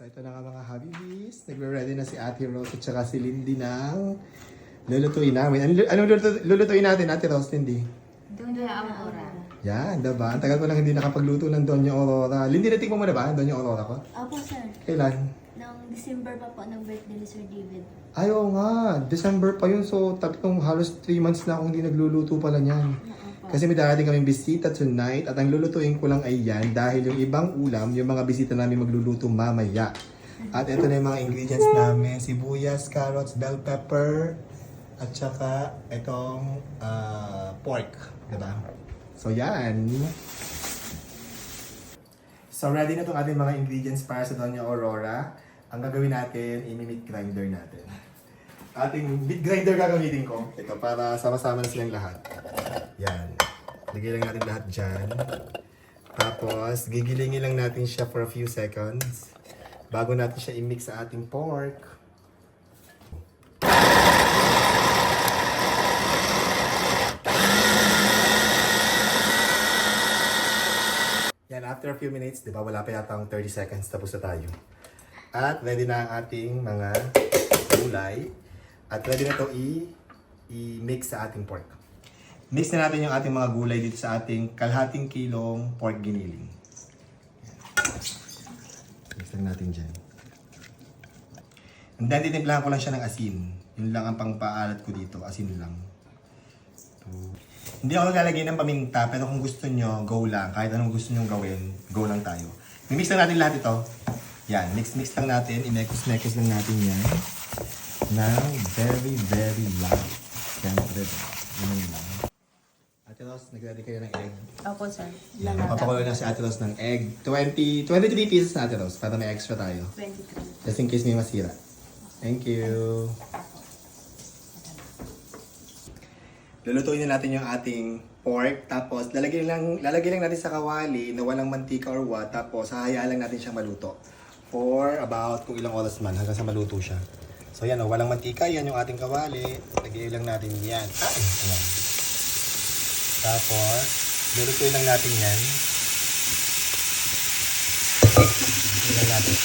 So ito na nga mga Habibis. Nagre-ready na si Ate Rose at saka si Lindy ng lulutuin namin. Ano, anong lulutu- lulutuin natin, Ate Rose, Lindy? Ang aurora. Yan, diba? Ang tagal ko lang hindi nakapagluto ng Doña Aurora. Lindy, natikman mo na ba ang Doña Aurora ko? Opo, sir. Kailan? Noong December pa po ng birthday ni Sir David. Ay, oo nga. December pa yun. So, tatlong halos 3 months na akong hindi nagluluto pala niyan. Kasi may darating kaming bisita tonight at ang lulutuin ko lang ay yan dahil yung ibang ulam, yung mga bisita namin magluluto mamaya. At ito na yung mga ingredients namin. Sibuyas, carrots, bell pepper, at saka itong ah, pork. Diba? So yan. So ready na itong ating mga ingredients para sa Doña Aurora. Ang gagawin natin, i-meat grinder natin. Ating meat grinder gagamitin ko. Ito, para sama-sama na silang lahat. Yan. Lagay lang natin lahat dyan. Tapos, gigilingin lang natin siya for a few seconds bago natin siya i-mix sa ating pork. Yan, after a few minutes, di ba, wala pa yata ang 30 seconds, tapos na tayo. At ready na ang ating mga gulay. At ready na to i- i-mix sa ating pork. Mix na natin yung ating mga gulay dito sa ating kalahating kilong pork giniling. Mix lang natin dyan. And then, titimplahan ko lang siya ng asin. Yun lang ang pangpaalat ko dito. Asin lang. Ito. Hindi ako naglalagay ng paminta, pero kung gusto nyo, go lang. Kahit anong gusto nyo gawin, go lang tayo. I-mix lang natin lahat ito. Yan, mix-mix lang natin. I-mekos-mekos lang natin yan. Now, very, very light. Siyempre, yun lang. Ros, nag-ready kayo ng egg. Opo, sir. Yan, papakulo na si Ate Ros ng egg. 20, 23 pieces na Ate Ros, para may extra tayo. 23. Just in case may masira. Thank you. Lulutuin na natin yung ating pork. Tapos, lalagay lang, lalagay lang natin sa kawali na walang mantika or what. Tapos, hahayaan lang natin siyang maluto. For about kung ilang oras man hanggang sa maluto siya. So, yan o. Walang mantika. Yan yung ating kawali. Lagay lang natin yan. Ay! Ayan. Tapos, lulutuin lang natin yan. Lulutuin lang natin.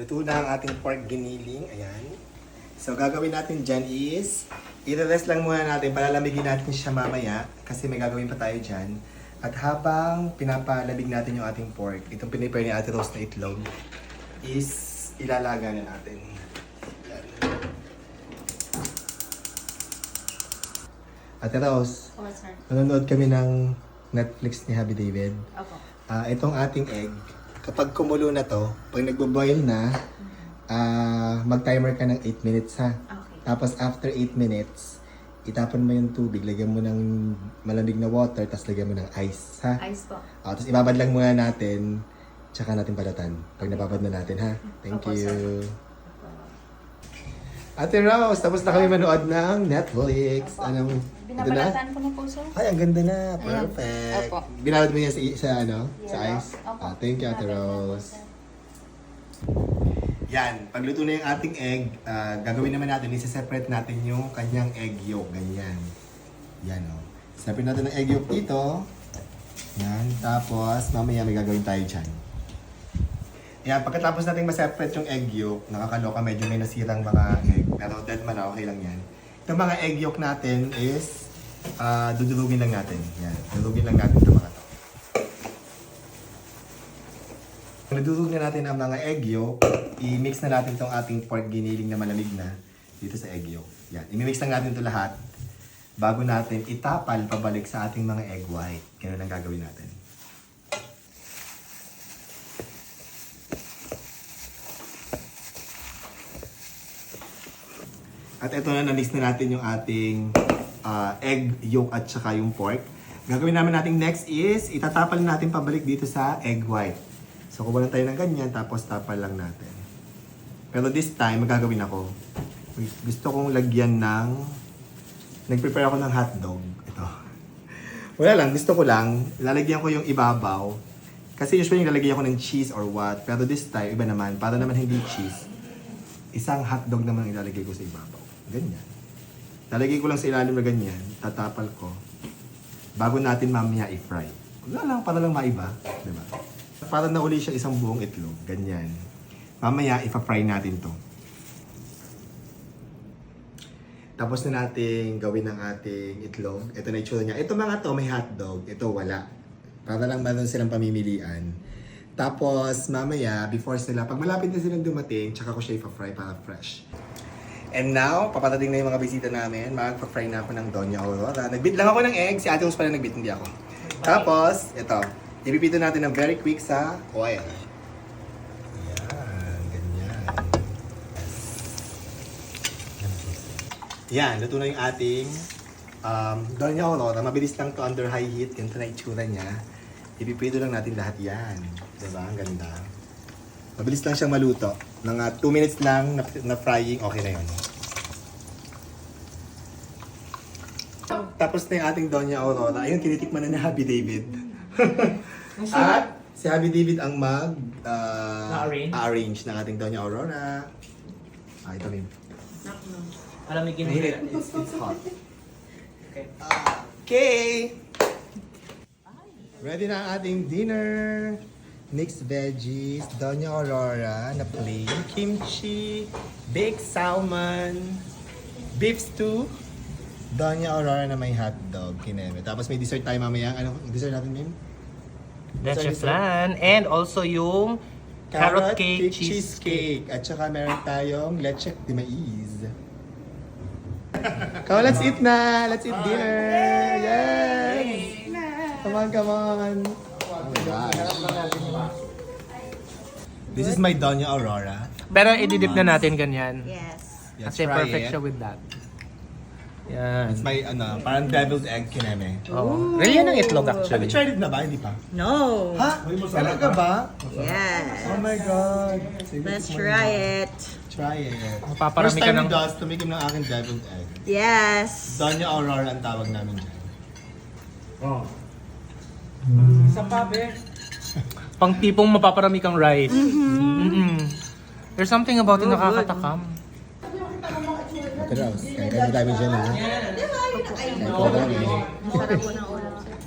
Luto na ang ating pork giniling. Ayan. So, gagawin natin dyan is, i-rest lang muna natin, palalamigin natin siya mamaya, kasi may gagawin pa tayo dyan. At habang pinapalamig natin yung ating pork, itong pinipare ni Ate Rose na itlog, is ilalaga na natin. Ate Rose, Opo, sir. nanonood kami ng Netflix ni Happy David. Opo. Ah, itong ating egg, kapag kumulo na to, pag nagbo-boil na, ah, mag-timer ka ng 8 minutes ha. Okay. Tapos after 8 minutes, itapon mo yung tubig, lagyan mo ng malamig na water, tapos lagyan mo ng ice ha. Ice po. Ah, tapos ibabad lang muna natin, tsaka natin balatan. Pag nababad na natin ha. Thank Opo, you. Ate Rose, tapos na kami manood ng Netflix. Anong, ito na? Binabalatan ko na po, sir. Ay, ang ganda na. Perfect. Opo. Binalad mo yan sa, sa ano? Sa ice? Opo. Ah, thank you, Ate Rose. Yan, pagluto na yung ating egg, ah, gagawin naman natin, isa-separate natin yung kanyang egg yolk, ganyan. Yan o. Oh. Separate natin ang egg yolk dito. Yan, tapos mamaya may gagawin tayo dyan. Yan, pagkatapos natin ma-separate yung egg yolk, nakakaloka, medyo may nasirang mga egg, pero dead man okay lang yan. Itong mga egg yolk natin is, ah, dudurugin lang natin. Yan, dudurugin lang natin itong mga to. Nadurog na natin ang mga egg yolk, i-mix na natin itong ating pork giniling na malamig na dito sa egg yolk. Yan, i-mix lang natin ito lahat bago natin itapal pabalik sa ating mga egg white. Ganun ang gagawin natin. At ito na, na-mix na natin yung ating ah, egg yolk at saka yung pork. Gagawin namin natin next is, itatapal natin pabalik dito sa egg white. So, kuha tayo ng ganyan, tapos tapal lang natin. Pero this time, magagawin ako. Gusto kong lagyan ng... Nag-prepare ako ng hotdog. Ito. Wala lang, gusto ko lang, lalagyan ko yung ibabaw. Kasi usually lalagyan ko ng cheese or what. Pero this time, iba naman. Para naman hindi cheese. Isang hotdog naman ang ilalagay ko sa ibabaw. Ganyan. Lalagay ko lang sa ilalim na ganyan. Tatapal ko. Bago natin mamaya i-fry. Wala lang, para lang maiba. Diba? Para na uli siya isang buong itlog. Ganyan. Mamaya, ipa-fry natin to. Tapos na natin gawin ang ating itlog. Ito na itsura niya. Ito mga to, may hotdog. Ito wala. Para lang meron silang pamimilian. Tapos, mamaya, before sila, pag malapit na silang dumating, tsaka ko siya ipa-fry para fresh. And now, papatating na yung mga bisita namin. Magpa-fry na ako ng Doña Aurora. Nagbit lang ako ng egg. Si Ate Rose pala nagbit, hindi ako. Tapos, ito. Ipipito natin ng very quick sa oil. Yan, ganyan. Yan, luto na yung ating um, Doña Aurora. Mabilis lang to under high heat. Ganito na itsura niya. Ipipito lang natin lahat yan. Diba? Ang ganda. Mabilis lang siyang maluto. Mga 2 minutes lang na, na frying, okay na yun. Tapos na yung ating Doña Aurora. Ayun, tinitikman na ni Happy David. At si Happy David ang mag uh, Na-arrange? arrange ng ating Doña Aurora. Ah, ito rin. Alamigin mo. It's, it's hot. Okay. Okay! Ready na ang ating dinner. Mixed veggies, Doña Aurora na plain, kimchi, baked salmon, beef stew, Doña Aurora na may hotdog, kineme. Tapos may dessert tayo mamaya. Ano dessert natin, Mim? That's your Sorry, sir. plan. And also yung carrot, cake, cheesecake. At saka meron tayong leche de maiz. Come on, let's eat na! Let's eat dinner! Yes! Come on, come on! Oh my gosh. This is my Doña Aurora. Pero ididip na natin ganyan. Yes. Let's Kasi try perfect it. siya with that. Yan. It's my, ano, parang deviled egg kineme. Oh. Really yan ang itlog Have you actually. tried it na ba? Hindi pa? No. Ha? Talaga ba? Yes. Oh my God. Sige, Let's tikman try mo. it. Try it. Mapaparami First ka time ng... ni Dos, tumikim ng aking deviled egg. Yes. Doña Aurora ang tawag namin dyan. Pang tipong mapaparami kang rice. Mm-mm. There's something about it nakakatakam. Rose, kaya mo tayo dyan ha. Kaya ko tayo. Sarap ng ulam, sir.